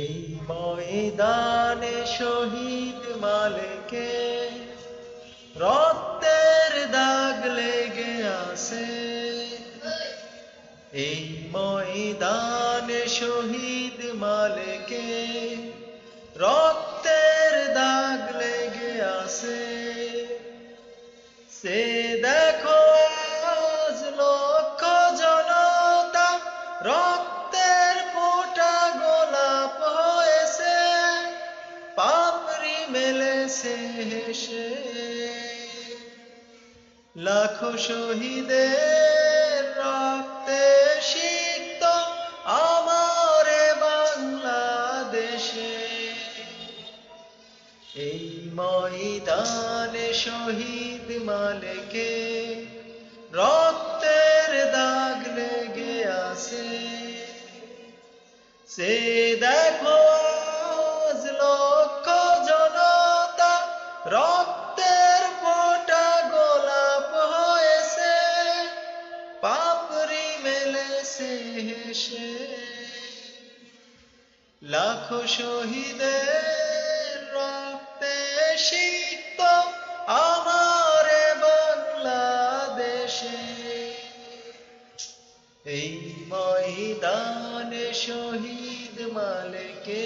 এই ময়দানে শহীদ মালেকে রক্তের দাগ লেগে আছে। এই ময়দানে শহীদ মালেকে রক্তের দাগ লেগে আছে। সে দেখো মেলেছে হেসে, লাখো শহীদের রক্তে সিক্ত আমারে বাংলাদেশে। এই ময়দানে শহীদ মালেকে রক্তের দাগ লেগে আছে। সে দেখো মেলেছে হেসে লাখো শহীদের রক্তে সিক্ত আমার বাংলাদেশে। এই ময়দানে শহীদ মালেকে